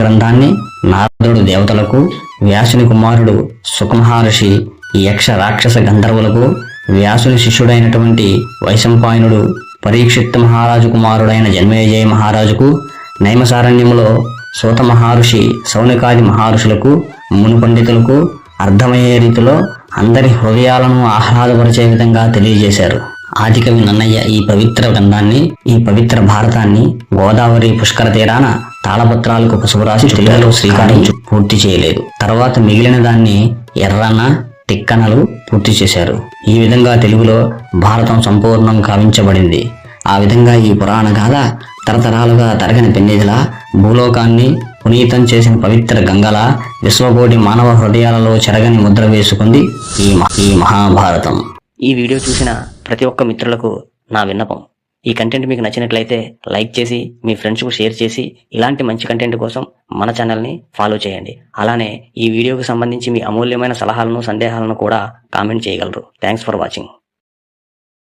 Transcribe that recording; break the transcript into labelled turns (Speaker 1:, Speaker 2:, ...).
Speaker 1: గ్రంథాన్ని నారదుడు దేవతలకు వ్యాసుని కుమారుడు సుఖమహర్షి యక్ష రాక్షస గంధర్వులకు వ్యాసుని శిష్యుడైనటువంటి వైశంపాయనుడు పరీక్షిత్ మహారాజు కుమారుడైన జన్మేజయ మహారాజుకు నైమసారణ్యములో సూత మహర్షి సౌనికాది మహర్షులకు మును పండితులకు అర్థమయ్యే రీతిలో అందరి హృదయాలను ఆహ్లాదపరిచే విధంగా తెలియజేశారు. ఆదికవి నన్నయ్య ఈ పవిత్ర గ్రంథాన్ని ఈ పవిత్ర భారతాన్ని గోదావరి పుష్కర తీరాన తాళపత్రాలకు పసుపు రాసి తెలుగులో శ్రీకారం పూర్తి చేయలేదు. తర్వాత మిగిలిన దాన్ని ఎర్రన తిక్కనలు పూర్తి చేశారు. ఈ విధంగా తెలుగులో భారతం సంపూర్ణం కావించబడింది. ఆ విధంగా ఈ పురాణ గాథ తరతరాలుగా తరగని పెన్నిదిలా భూలోకాన్ని పునీతం చేసిన పవిత్ర గంగల విశ్వకోటి మానవ హృదయాలలో చెరగని ముద్ర వేసుకుంది ఈ మ- ఈ మహాభారతం.
Speaker 2: ఈ వీడియో చూసిన ప్రతి ఒక్క మిత్రులకు నా విన్నపం. ఈ కంటెంట్ మీకు నచ్చినట్లయితే లైక్ చేసి మీ ఫ్రెండ్స్కు షేర్ చేసి ఇలాంటి మంచి కంటెంట్ కోసం మన ఛానల్ని ఫాలో చేయండి. అలానే ఈ వీడియోకు సంబంధించి మీ అమూల్యమైన సలహాలను సందేహాలను కూడా కామెంట్ చేయగలరు. Thanks for watching